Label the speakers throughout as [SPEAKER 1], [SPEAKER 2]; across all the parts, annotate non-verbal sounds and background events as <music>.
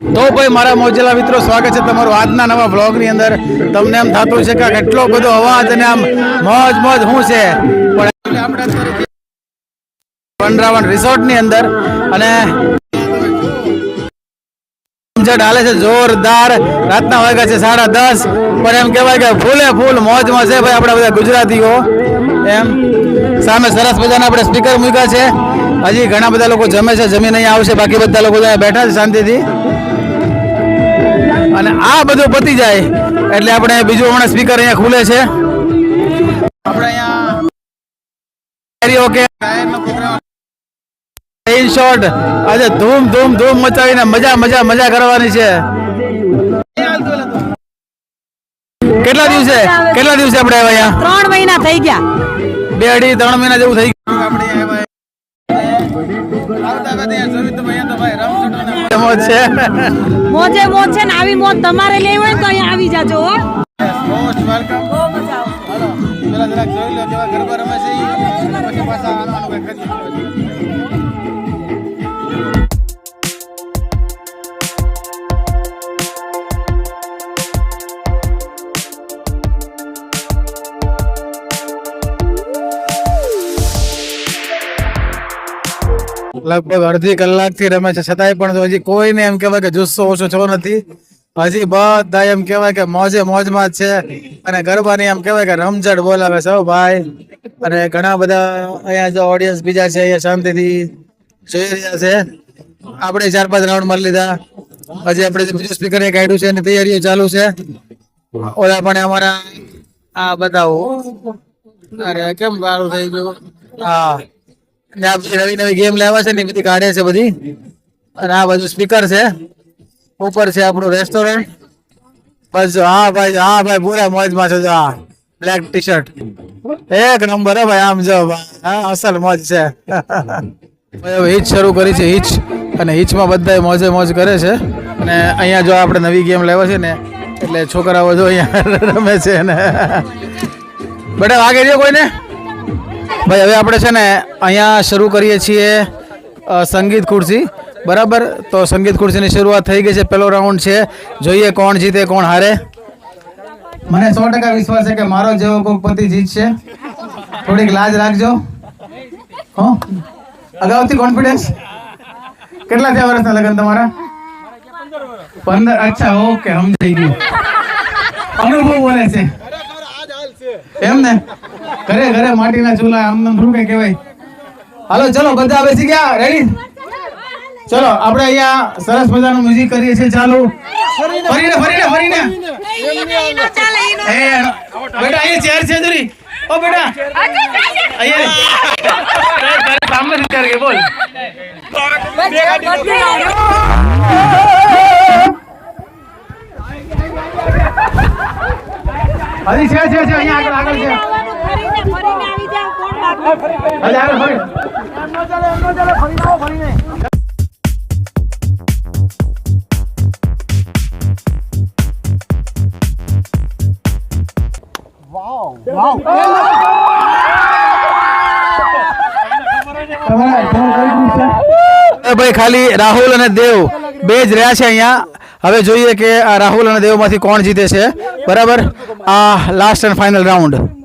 [SPEAKER 1] તો ભાઈ મારા મોજેલા મિત્રો, સ્વાગત છે તમારું આજના નવા બ્લોગની અંદર. તમને એમ થતું છે કે કેટલો બધો અવાજ અને આમ મોજ મોજ શું છે? પણ આપણે વનરાવન રિસોર્ટની અંદર અને હાલે છે, જોરદાર. રાતના વાગ્યા છે સાડા દસ, પણ એમ કહેવાય કે ફૂલે ફૂલ મોજમાં છે ભાઈ આપણા બધા ગુજરાતીઓ. એમ સામે સરસ મજાના આપણે સ્પીકર મૂક્યા છે. હજી ઘણા બધા લોકો જમે છે જમીને અહીંયા આવશે, બાકી બધા લોકો બેઠા છે શાંતિથી. અને આ બધું પતી જાય એટલે આપણે બીજું હમણાં સ્પીકર અહીંયા ખુલે છે. આપણે અહીંયા ઓકે ઇન શોર્ટ આજે ધૂમ ધૂમ ધૂમ મચાવીને મજા મજા મજા કરવાની છે. કેટલા દિવસે? કેટલા દિવસે આપણે આવ્યા અહીંયા?
[SPEAKER 2] ત્રણ મહિના થઈ ગયા.
[SPEAKER 1] બે અઢી ત્રણ મહિના જેવું થઈ ગયું. આપણે છે
[SPEAKER 2] મોજે મોજ. છે ને આવી મોજ તમારે લેવી હોય ને તો અહીંયા આવી જાજો હો.
[SPEAKER 1] મોસ્ટ વેલકમ હાલો પેલા જરાક જોઈ લો કેવા ગરબા રમે છે પછી પાછા આનું આનું કંઈક કરીએ. લગભગ અડધી કલાકથી રમે છે. છતાંય પણ હજી કોઈને એમ કહેવાય કે જુસ્સો ઓછો છો નથી. હજી બધા એમ કહેવાય કે મોજે મોજમાં જ છે. અને ગરબાની એમ કહેવાય કે રમઝટ બોલાવે સૌ ભાઈ. અને ઘણા બધા અહીંયા જો ઓડિયન્સ બીજા છે, અહીંયા શાંતિથી જોઈ રહ્યા છે. આપણે ચાર પાંચ રાઉન્ડ મારી લીધા. હજી આપણે બીજું સ્પીકર એ કાઢ્યું છે અને તૈયારીઓ ચાલુ છે. ઓલા પણ અમારા આ બતાવો. અરે, કેમ સારું થઈ ગયું? હા. ને આ બધી નવી નવી ગેમ લેવા છે ને બધી કાઢે છે બધી. અને આ બધું સ્પીકર છે. ઉપર છે આપણું રેસ્ટોરન્ટ બસ જો, હા ભાઈ હા ભાઈ પૂરા મોજમાં છે જો હા બ્લેક ટી શર્ટ એક નંબર હે ભાઈ આમ જો હા અસલ મોજ છે. <laughs> હવે હિચ શરૂ કરી છે હિચ. અને હિચમાં બધા મોજે મોજ કરે છે. અને અહીંયા જો આપણે નવી ગેમ લેવા છે ને એટલે છોકરાઓ જો અહીંયા <laughs> રમે છે ને. <laughs> બધા વાગે છે કોઈને? ભાઈ, હવે આપણે છે ને અહીંયા શરૂ કરીએ છીએ સંગીત ખુરશી. બરાબર? તો સંગીત ખુરશીની શરૂઆત થઈ ગઈ છે, પહેલો રાઉન્ડ છે. જોઈએ કોણ જીતે, કોણ હારે. મને સો ટકા વિશ્વાસ છે કે મારો જેવો કોઈ પતિ જીતશે. થોડીક લાજ રાખજો. હો? અગાઉથી કોન્ફિડન્સ કેટલા થયા વર્ષના લગ્ન તમારા? પંદર, અચ્છા, ઓકે, સમજાઈ ગયું. અનુભવ બોલે છે. એમ ને? ઘરે ઘરે માટીના ચૂલા આમ શું થોડું કઈ કહેવાય? હાલો ચલો બધા બેસી ગયા. રેડી ચલો આપણે અહીંયા સરસ મજાનું મ્યુઝિક કરીએ છીએ ચાલુ. ફરીને ફરીને ફરીને. બેટા અહીંયા ચેર છે જરી ઓ બેટા. અહીંયા. સામે વિચાર કે બોલ. હજી છે છે છે અહીંયા આગળ આગળ છે.
[SPEAKER 2] ફરીને ફરીને આવી જાવ કોણ બાકી
[SPEAKER 1] હજી આગળ ફરી. એ ભાઈ ખાલી રાહુલ અને દેવ બે જ રહ્યા છે અહીંયા. હવે જોઈએ કે આ રાહુલ અને દેવમાંથી કોણ જીતે છે. બરાબર? આ last and final round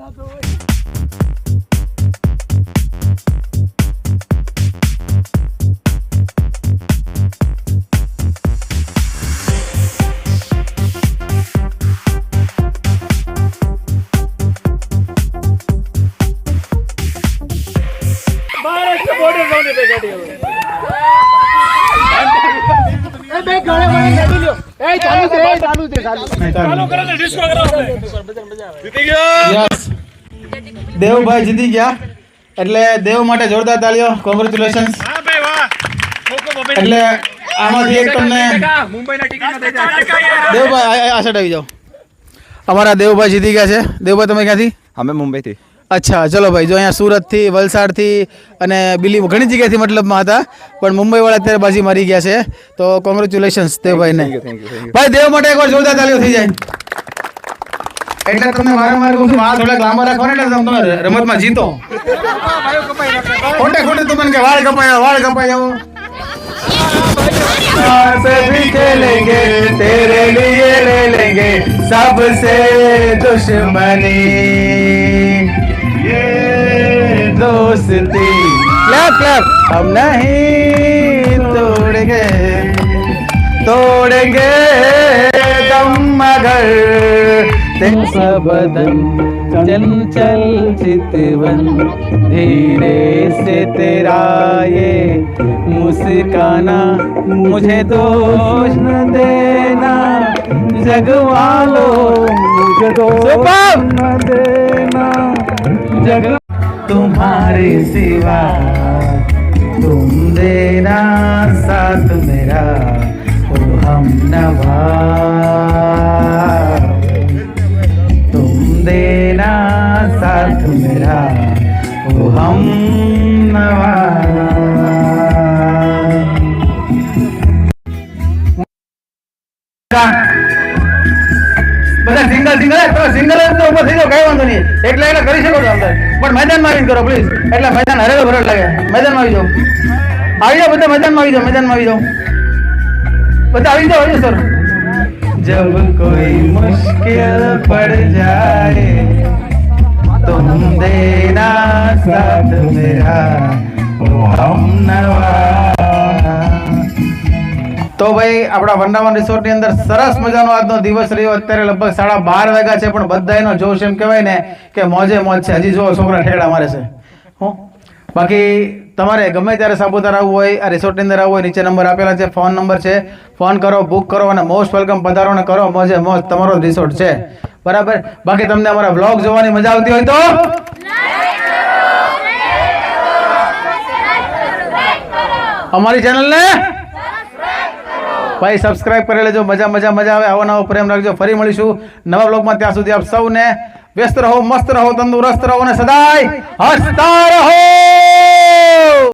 [SPEAKER 1] yes. Devbhai જીતી ગયા. એટલે દેવ માટે જોરદાર તાળીઓ. કોંગ્રેચ્યુલેશન એટલે આમાંથી એક તમને દેવભાઈ આ સાઈડ આવી જાઓ. અમારા દેવભાઈ જીતી ગયા છે. દેવભાઈ તમે ક્યાંથી?
[SPEAKER 3] અમે મુંબઈથી.
[SPEAKER 1] અચ્છા ચલો ભાઈ જો અહીંયા સુરતથી વલસાડથી અને બિલી ઘણી જગ્યાએથી મતલબમાં હતા પણ મુંબઈવાળા અત્યારે બાજી મારી ગયા છે તો congratulations દેવભાઈને
[SPEAKER 3] thank you, thank you.
[SPEAKER 1] ભાઈ દેવ માટે એકવાર જોરદાર તાલીઓ થઈ જાય એટલે તમને વારંવાર કહું છું આ થોડાક લાંબા રાખો ને એટલે તમે રમતમાં જીતો ખોટે ખોટે તમે કે વાળ કપાયા વાળ કપાયા साथ भी खेलेंगे तेरे लिए ले लेंगे सबसे दुश्मनी ये दोस्ती क्लैप क्लैप। हम नहीं तोड़ेंगे तोड़ेंगे दम मगर। तेरा बदन चंचल चितवन धीरे से तेरा ये मुस्काना। मुझे दोष न देना जग वालों मुझे दोष न देना। जग तुम्हारे सिवा तुम देना साथ मेरा ओ हम नवा तुम देना साथ मेरा ओ हम नवा બધા સિંગલ સિંગલ તમે સિંગલ જ તો ઉભો થઈ જાઓ કઈ વાંધો નહીં એકલા એકલા કરી શકો છો અંદર પણ મેદાનમાં આવીને કરો પ્લીઝ એટલે મેદાન હરે ભરત લાગે મેદાનમાં આવી જાઓ આવી જાઓ બધા મેદાનમાં આવી જાઓ મેદાનમાં આવી જાઓ બધા આવી જાઓ આવી જાઓ સર जब कोई मुश्किल पड़ जाए तुम देना साथ मेरा ओ हम नवा તો ભાઈ, આપણા વંડાવન રિસોર્ટની અંદર સરસ મજાનો આજનો દિવસ રહ્યો. અત્યારે લગભગ સાડા બાર વાગ્યા છે, પણ બધા એનો જોશ એમ કહેવાય ને કે મોજે મોજ છે. હજી જો છોકરા ઠેડા મારે છે. હું? બાકી તમારે ગમે ત્યારે સાપુતારા આવવું હોય, આ રિસોર્ટની અંદર આવવું હોય, નીચે નંબર આપેલા છે, ફોન નંબર છે. ફોન કરો, બુક કરો અને મોસ્ટ વેલકમ પધારો ને કરો. મોજે મોજ તમારો રિસોર્ટ છે. બરાબર? બાકી તમને અમારા બ્લોગ જોવાની મજા આવતી હોય તો? અમારી ચેનલ ને ભાઈ સબસ્ક્રાઇબ કરી લેજો. મજા મજા મજા આવે. આવો નવો પ્રેમ રાખજો. ફરી મળીશું નવા બ્લોગમાં ત્યાં સુધી આપ સૌને વ્યસ્ત રહો, મસ્ત રહો, તંદુરસ્ત રહો અને સદાય હસતા રહો.